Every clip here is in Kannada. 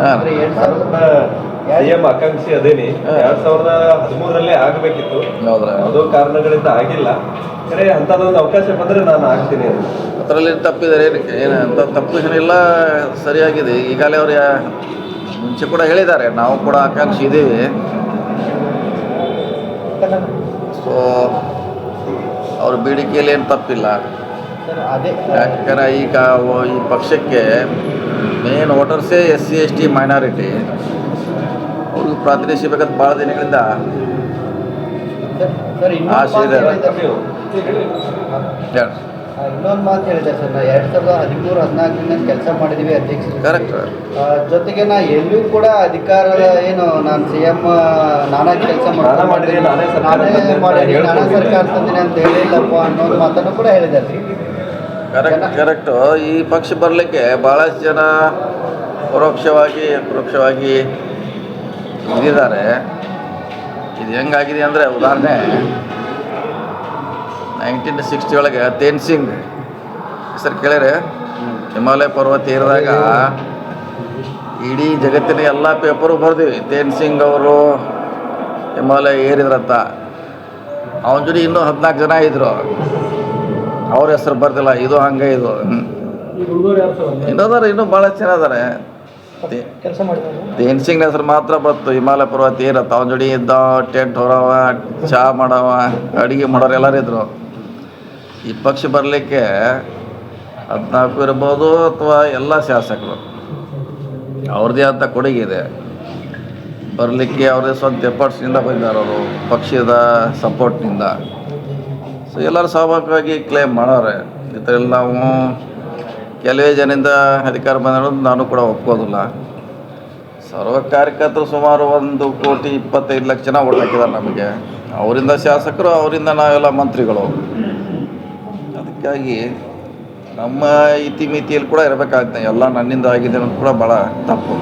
ಸಿಎಂ ಆಕಾಂಕ್ಷಿ ಅದೇನಿ. ಹಾ. ಎರಡ್ ಸಾವಿರದ ಹದಿಮೂರಲ್ಲೇ ಆಗಬೇಕಿತ್ತು. ಯಾವುದೋ ಕಾರಣಗಳಿಂದ ಆಗಿಲ್ಲ. ಕರೆ ಅಂಥದ್ದೊಂದು ಅವಕಾಶ ಬಂದ್ರೆ ನಾನು ಆಗ್ತೀನಿ ಅದರಲ್ಲಿ ತಪ್ಪಿದ್ದಾರೆ ಏನಕ್ಕೆ? ಏನು ಅಂತ ತಪ್ಪು ಏನಿಲ್ಲ ಸರಿಯಾಗಿದೆ. ಈಗಾಗಲೇ ಅವ್ರು ಯಾ- ಮುಂಚೆ ಕೂಡ ಹೇಳಿದ್ದಾರೆ. ನಾವು ಕೂಡ ಆಕಾಂಕ್ಷಿ ಇದ್ದೀವಿ. ಸೊ ಅವ್ರ ಬೇಡಿಕೆಯಲ್ಲಿ ಏನು ತಪ್ಪಿಲ್ಲ. ಯಾಕಂದ್ರೆ ಈಗ ಈ ಪಕ್ಷಕ್ಕೆ main ವೋಟರ್ಸೇ S C S T minority ಅವ್ರಿಗೆ ಪ್ರಾತಿನಿಧ್ಯ ಬೇಕಂತ ಭಾಳ ದಿನಗಳಿಂದ ಆಸೆ ಇನ್ನೊಂದು ಇದೆ. ಇನ್ನೊಂದು ಮಾತು ಹೇಳಿದೆ ಸರ್ ನಾ ಎರಡ್ ಸಾವಿರದ ಹದಿಮೂರು ಹದಿನಾಲ್ಕರಿಂದ ಕೆಲಸ ಮಾಡಿದೀವಿ ಅಧ್ಯಕ್ಷ ಕರೆಕ್ಟ್ ಜೊತೆಗೆ ನಾ ಎಲ್ಲೂ ಕೂಡ ಅಧಿಕಾರ ಏನು ನಾನು ಸಿ ಎಂ ನಾನಾಗಿ ಕೆಲಸ ನಾನೇ ಮಾಡಿದ್ದೀನಿ, ನಾನೇ ಮಾಡಿದ್ದೀನಿ ನಾನೇ ಸರ್ಕಾರ ತಂದಿನಿ ಅಂತ ಹೇಳಿಲ್ಲಪ್ಪ ಅನ್ನೋದು ಒಂದು ಮಾತನ್ನು ಕೂಡ ಹೇಳಿದ್ದಾರೆ. ಕರೆಕ್ಟ್ ಕರೆಕ್ಟು ಈ ಪಕ್ಷ ಬರಲಿಕ್ಕೆ ಭಾಳಷ್ಟು ಜನ ಪರೋಕ್ಷವಾಗಿ ಪರೋಕ್ಷವಾಗಿ ಇದ್ದಿದ್ದಾರೆ ಇದು ಹೆಂಗಾಗಿದೆ ಅಂದರೆ ಉದಾಹರಣೆ ನೈನ್ಟೀನ್ ಸಿಕ್ಸ್ಟಿ ಒಳಗೆ ತೇನ್ ಸಿಂಗ್ ಸರ್ ಕೇಳಿರಿ. ಹಿಮಾಲಯ ಪರ್ವತ ಏರಿದಾಗ ಇಡೀ ಜಗತ್ತಿನ ಎಲ್ಲ ಪೇಪರು ಬರೆದಿವಿ. ತೇನ್ ಸಿಂಗ್ ಅವರು ಹಿಮಾಲಯ ಏರಿದ್ರಂತ. ಅವನ ಜೊತೆ ಇನ್ನೂ ಹದಿನಾಲ್ಕು ಜನ ಇದ್ದರು ಅವ್ರ ಹೆಸರು ಬರ್ತಿಲ್ಲ ಇದು ಹಂಗೆ ಇದು. ಇನ್ನೊಂದ್ರೆ ಇನ್ನೂ ಭಾಳ ಚೆನ್ನಾದಾರೆ ದೇನ್ ಕೆಲಸ ಮಾಡಿದ್ದಾರೆ ತೇನ್ ಸಿಂಗ್ ಹೆಸರು ಮಾತ್ರ ಬತ್ತು ಹಿಮಾಲಯ ಪರ್ವತ ಏರ ಅವನ ಜೋಡಿ ಇದ್ದ ಟೆಂಟ್ ಹೊರವ ಚಹಾ ಮಾಡವ ಅಡುಗೆ ಮಾಡೋರು ಎಲ್ಲರೂ ಇದ್ರು. ಈ ಪಕ್ಷ ಬರಲಿಕ್ಕೆ ಹದಿನಾಲ್ಕು ಇರ್ಬೋದು ಅಥವಾ ಎಲ್ಲ ಶಾಸಕರು. ಅವ್ರದ್ದೇ ಅಂತ ಕೊಡುಗೆ ಇದೆ. ಬರಲಿಕ್ಕೆ ಅವ್ರದ್ದೇ ಸ್ವಂತ ಎಫರ್ಟ್ಸ್ನಿಂದ ಬಂದಿದ್ದಾರೆ ಅವರು ಪಕ್ಷದ ಸಪೋರ್ಟ್ನಿಂದ ಸೊ ಎಲ್ಲರೂ ಸ್ವಾಭಾವಿಕವಾಗಿ ಕ್ಲೇಮ್ ಮಾಡೋರೆ. ಇದರಲ್ಲಿ ನಾವು ಕೆಲವೇ ಜನಿಂದ ಅಧಿಕಾರ ಬಂದಿರೋದು ನಾನು ಕೂಡ ಒಪ್ಕೋದಿಲ್ಲ. ಸರ್ವ ಕಾರ್ಯಕರ್ತರು ಸುಮಾರು ಒಂದು ಕೋಟಿ ಇಪ್ಪತ್ತೈದು ಲಕ್ಷ ಜನ ಓಟ್ ನಮಗೆ. ಅವರಿಂದ ಶಾಸಕರು, ಅವರಿಂದ ನಾವೆಲ್ಲ ಮಂತ್ರಿಗಳು. ಅದಕ್ಕಾಗಿ ನಮ್ಮ ಇತಿಮಿತಿಯಲ್ಲಿ ಕೂಡ ಇರಬೇಕಾಗುತ್ತೆ ಎಲ್ಲ ನನ್ನಿಂದ ಆಗಿದೆ ಅನ್ನೋದು ಕೂಡ ಭಾಳ ತಪ್ಪು.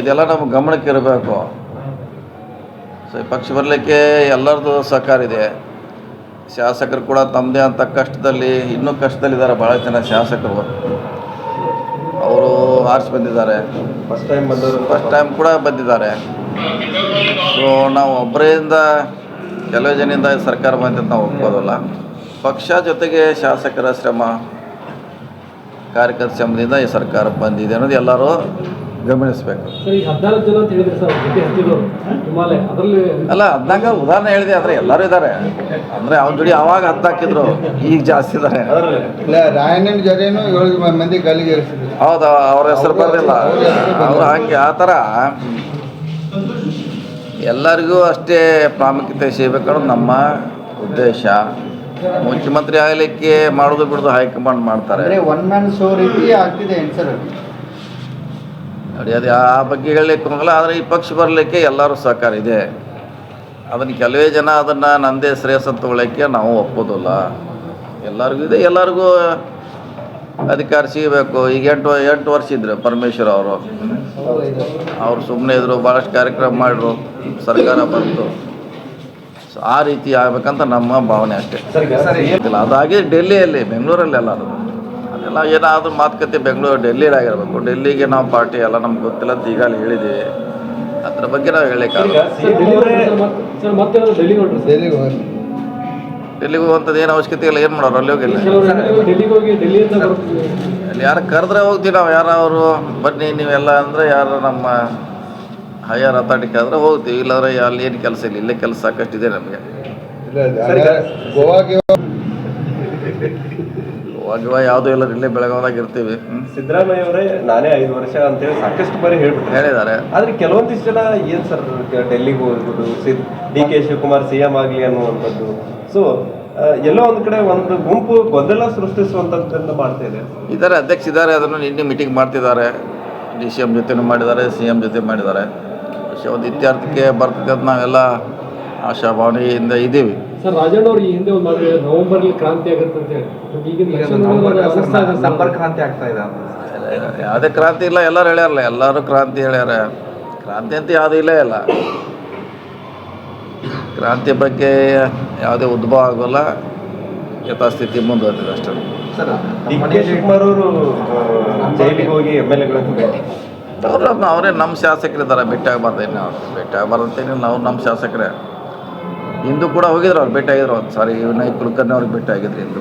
ಇದೆಲ್ಲ ನಮ್ಮ ಗಮನಕ್ಕೆ ಇರಬೇಕು. ಸೊ ಪಕ್ಷ ಬರಲಿಕ್ಕೆ ಎಲ್ಲರದು ಸಹಕಾರ ಇದೆ. ಶಾಸಕರು ಕೂಡ ತಮ್ಮದೇ ಅಂತ ಕಷ್ಟದಲ್ಲಿ ಇನ್ನೂ ಕಷ್ಟದಲ್ಲಿದ್ದಾರೆ ಭಾಳ ಜನ ಶಾಸಕರು. ಅವರು ಆರ್ಸಿ ಬಂದಿದ್ದಾರೆ. ಫಸ್ಟ್ ಟೈಮ್ ಬಂದರು ಫಸ್ಟ್ ಟೈಮ್ ಕೂಡ ಬಂದಿದ್ದಾರೆ. ಸೊ ನಾವು ಒಬ್ಬರಿಂದ ಕೆಲವು ಜನದಿಂದ ಸರ್ಕಾರ ಬಂದಿದ್ದು ನಾವು ಒಪ್ಕೋದಲ್ಲ. ಪಕ್ಷ ಜೊತೆಗೆ ಶಾಸಕರ ಶ್ರಮ ಕಾರ್ಯಕರ್ತರ ಶ್ರಮದಿಂದ ಈ ಸರ್ಕಾರ ಬಂದಿದೆ ಅನ್ನೋದು ಎಲ್ಲರೂ ಗಮನಿಸಬೇಕು. ಅಲ್ಲ ಹದ್ನಾಲ್ಕು ಉದಾಹರಣೆ ಹೇಳಿದೆ ಆದರೆ ಎಲ್ಲರೂ ಇದ್ದಾರೆ. ಅಂದರೆ ಅವ್ನ ಜೋಡಿ ಅವಾಗ ಹತ್ತಾಕಿದ್ರು ಈಗ ಜಾಸ್ತಿ ಇದ್ದಾರೆ. ಅದರಲ್ಲಿ. ಇಲ್ಲ ರಾಯಣ್ಣನ ಜೊತೆನೂ ಏಳು ಮಂದಿ ಗಲ್ಲಿಗೆ ಏರಿಸಿದ್ರು. ಹೌದು ಅವ್ರ ಹೆಸರು ಬರಲಿಲ್ಲ ಅವ್ರು ಹಂಗೆ ಆ ಥರ. ಎಲ್ಲರಿಗೂ ಅಷ್ಟೇ ಪ್ರಾಮುಖ್ಯತೆ ಸಿಗಬೇಕು ನಮ್ಮ ಉದ್ದೇಶ. ಮುಖ್ಯಮಂತ್ರಿ ಆಗಲಿಕ್ಕೆ ಮಾಡೋದು ಬಿಡೋದು ಹೈಕಮಾಂಡ್ ಮಾಡ್ತಾರೆ. ಅಂದ್ರೆ ಒನ್ ಮ್ಯಾನ್ ಶೋ ರೀತಿ ಆಗ್ತಿದೆ ಸರ್ ನೋಡಿ ಅದು ಆ ಬಗ್ಗೆ ಹೇಳಲಿಕ್ಕೆ ಹೋಗಲ್ಲ ಆದರೆ ಈ ಪಕ್ಷ ಬರಲಿಕ್ಕೆ ಎಲ್ಲರೂ ಸಹಕಾರ ಇದೆ. ಅದನ್ನು ಕೆಲವೇ ಜನ ಅದನ್ನು ನಂದೇ ಶ್ರೇಯಸ್ ಅಂತ ತಗೊಳ್ಳೋಕ್ಕೆ ನಾವು ಒಪ್ಪೋದಿಲ್ಲ. ಎಲ್ಲರಿಗೂ ಇದೆ ಎಲ್ಲರಿಗೂ ಅಧಿಕಾರ ಸಿಗಬೇಕು. ಈಗ ಎಂಟು ಎಂಟು ವರ್ಷ ಇದ್ರು ಪರಮೇಶ್ವರ್ ಅವರು. ಅವರು ಸುಮ್ಮನೆ ಇದ್ರು ಭಾಳಷ್ಟು ಕಾರ್ಯಕ್ರಮ ಮಾಡಿದ್ರು ಸರ್ಕಾರ ಬಂತು. ಆ ರೀತಿ ಆಗ್ಬೇಕಂತ ನಮ್ಮ ಭಾವನೆ ಅಷ್ಟೇ. ಅದಾಗಿ ಡೆಲ್ಲಿಯಲ್ಲಿ ಬೆಂಗಳೂರಲ್ಲಿ ಎಲ್ಲರೂ ಅದೆಲ್ಲ ಏನಾದರೂ ಮಾತುಕತೆ ಬೆಂಗಳೂರು ಡೆಲ್ಲಿನಾಗಿರಬೇಕು ಆಗಿರ್ಬೇಕು. ಡೆಲ್ಲಿಗೆ ನಾವು ಪಾರ್ಟಿ ಎಲ್ಲ ನಮ್ಗೆ ಗೊತ್ತಿಲ್ಲ ಅಂತ ಈಗಾಗಲೇ ಹೇಳಿದ್ದೀವಿ. ಅದ್ರ ಬಗ್ಗೆ ನಾವು ಮತ್ತೆ ಡೆಲ್ಲಿಗೆ ಹೋಗುವಂಥದ್ದು ಏನು ಅವಶ್ಯಕತೆ ಇಲ್ಲ ಏನು ಮಾಡೋರು ಅಲ್ಲಿ ಹೋಗಿಲ್ಲ. ಅಲ್ಲಿ ಯಾರು ಕರೆದ್ರೆ ಹೋಗ್ತೀವಿ ನಾವು ಯಾರು ಅವರು ಬನ್ನಿ ನೀವೆಲ್ಲ ಅಂದರೆ ಯಾರು ನಮ್ಮ ಹೈಯರ್ ಅಥಾರಿಟಿ ಆದರೆ ಹೋಗ್ತೀವಿ. ಇಲ್ಲಾಂದ್ರೆ ಅಲ್ಲಿ ಏನು ಕೆಲಸ ಇಲ್ಲ ಇಲ್ಲೇ ಕೆಲಸ ಸಾಕಷ್ಟಿದೆ ನಮಗೆ. ಇಲ್ಲ ಹಂಗಾರೆ ಗೋವಾಗೆ ಹೋಗುವ ಯಾವುದೂ ಇಲ್ಲ ಇಲ್ಲೇ ಬೆಳಗಾವಿದಾಗ ಇರ್ತೀವಿ. ಸಿದ್ದರಾಮಯ್ಯ ಅವರೇ ನಾನೇ ಐದು ವರ್ಷ ಅಂತೇಳಿ ಸಾಕಷ್ಟು ಬಾರಿ ಹೇಳ್ಬಿಟ್ಟು ಹೇಳಿದ್ದಾರೆ. ಆದ್ರೆ ಕೆಲವೊಂದಿಷ್ಟು ಜನ ಏನ್ ಸರ್ ಡೆಲ್ಲಿಗೆ ಹೋಗ್ಬೋದು D K Shivakumar C M ಆಗ್ಲಿ ಅನ್ನುವಂಥದ್ದು. ಸೊ ಎಲ್ಲೋ ಒಂದು ಕಡೆ ಒಂದು ಗುಂಪು ಗೊಂದಲ ಸೃಷ್ಟಿಸುವಂತದ್ದನ್ನ ಮಾಡ್ತಾ ಇದೆ. ಇದ್ದಾರೆ ಅಧ್ಯಕ್ಷ ಇದ್ದಾರೆ ಅದನ್ನು ನಿನ್ನೆ ಮೀಟಿಂಗ್ ಮಾಡ್ತಿದ್ದಾರೆ. ಡಿ ಸಿ ಎಂ ಜೊತೆನೂ ಮಾಡಿದ್ದಾರೆ ಸಿ ಎಂ ಜೊತೆ ಮಾಡಿದ್ದಾರೆ. ಒಂದು ಇತ್ಯಾರ್ಥಕ್ಕೆ ಬರ್ತದೆ ಅಂತ ನಾವೆಲ್ಲ ಆಶಾಭಾವನೆಯಿಂದ ಇದ್ದೀವಿ. ಸರ್ ರಾಜಣ್ಣ ಅವರು ಈ ಹಿಂದೆ ಒಂದು ಮಾತು ನವೆಂಬರ್ಲಿ ಕ್ರಾಂತಿ ಆಗುತ್ತೆ ಅಂತ ಹೇಳಿ. ಸರ್. ಕ್ರಾಂತಿ ಆಗ್ತಾ ಇದೆ ಯಾವುದೇ ಕ್ರಾಂತಿ ಇಲ್ಲ ಎಲ್ಲರೂ ಹೇಳ್ಯಾರಲ್ಲ ಎಲ್ಲರೂ ಕ್ರಾಂತಿ ಹೇಳ್ಯಾರ. ಕ್ರಾಂತಿ ಅಂತ ಯಾವುದೂ ಇಲ್ಲೇ ಇಲ್ಲ. ಕ್ರಾಂತಿ ಬಗ್ಗೆ ಯಾವುದೇ ಉದ್ಭವ ಆಗೋಲ್ಲ. ಯಥಾಸ್ಥಿತಿ ಮುಂದುವರೆದಿದೆ ಅಷ್ಟೇ. ಡಿ ಕೆ ಶಿವಕುಮಾರ್ ಅವರು ಜೈಲಿಗೆ ಹೋಗಿ ಎಂ ಎಲ್ ಎಗಳನ್ನು ಭೇಟಿ. ಅವ್ರು ಅವರೇ ನಮ್ಮ ಶಾಸಕರಿದ್ದಾರೆ ಭೇಟಿ ಇನ್ನು ಅವ್ರು ಭೇಟಿ ಆಗಬಾರ್ದಂತೇನಿಲ್ಲ ಅವ್ರು ನಮ್ಮ ಶಾಸಕರೇ. ಇಂದು ಕೂಡ ಹೋಗಿದ್ರು ಅವ್ರು ಭೇಟಿ ಆಗಿದ್ರು ಒಂದು ಸಾರಿ ವಿನಯ್ ಕುಲಕರ್ಣಿ ಅವ್ರಿಗೆ ಭೇಟಿ ಆಗಿದ್ರು ಇಂದು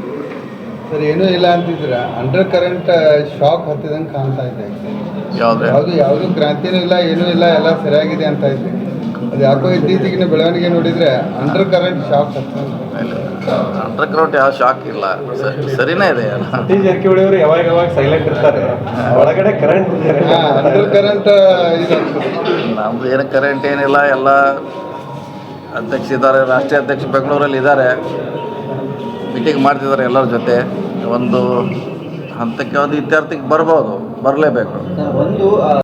ಸರ್ ಏನೂ ಇಲ್ಲ ಅಂತಿದ್ರ ಅಂಡರ್ ಕರೆಂಟ್ ಶಾಕ್ ಹತ್ತಿದಂಗೆ ಕಾಣ್ತಾ ಇದೆ. ಯಾವುದೇ? ಯಾವುದು ಯಾವುದು ಕ್ರಾಂತಿನೂ ಇಲ್ಲ ಏನೂ ಇಲ್ಲ ಎಲ್ಲ ಸರಿಯಾಗಿದೆ ಅಂತ ಇದೆ. ಅದು ಯಾಕೋ ಇತ್ತೀಚೆಗಿನ ಬೆಳವಣಿಗೆ ನೋಡಿದ್ರೆ ಅಂಡರ್ ಕರೆಂಟ್ ಶಾಕ್ ಹತ್ತಿದೆ ಅಂಡರ್ ಕರೆಂಟ್ ಯಾವ ಶಾಕ್ ಇಲ್ಲ. ಸರಿನೇ ಇದೆ ಸತೀಶ್ ಜಾರಕಿಹೊಳಿ ಅವರು ಯಾವಾಗ ಯಾವಾಗ ಸೈಲೆಂಟ್ ಇರ್ತಾರೆ. ಒಳಗಡೆ ಕರೆಂಟ್ ಹಾಂ ಅಂಡರ್ ಕರೆಂಟ್ ಇದು. ನಮ್ದು ಏನು ಕರೆಂಟ್ ಏನಿಲ್ಲ ಎಲ್ಲ ಅಧ್ಯಕ್ಷ ಇದ್ದಾರೆ, ರಾಷ್ಟ್ರೀಯ ಅಧ್ಯಕ್ಷ ಬೆಂಗಳೂರಲ್ಲಿ ಇದ್ದಾರೆ. ಮೀಟಿಂಗ್ ಮಾಡ್ತಿದ್ದಾರೆ ಎಲ್ಲರ ಜೊತೆ. ಒಂದು ಹಂತಕ್ಕೆ ಒಂದು ಇತ್ಯರ್ಥಕ್ಕೆ ಬರ್ಬೋದು, ಬರಲೇಬೇಕು.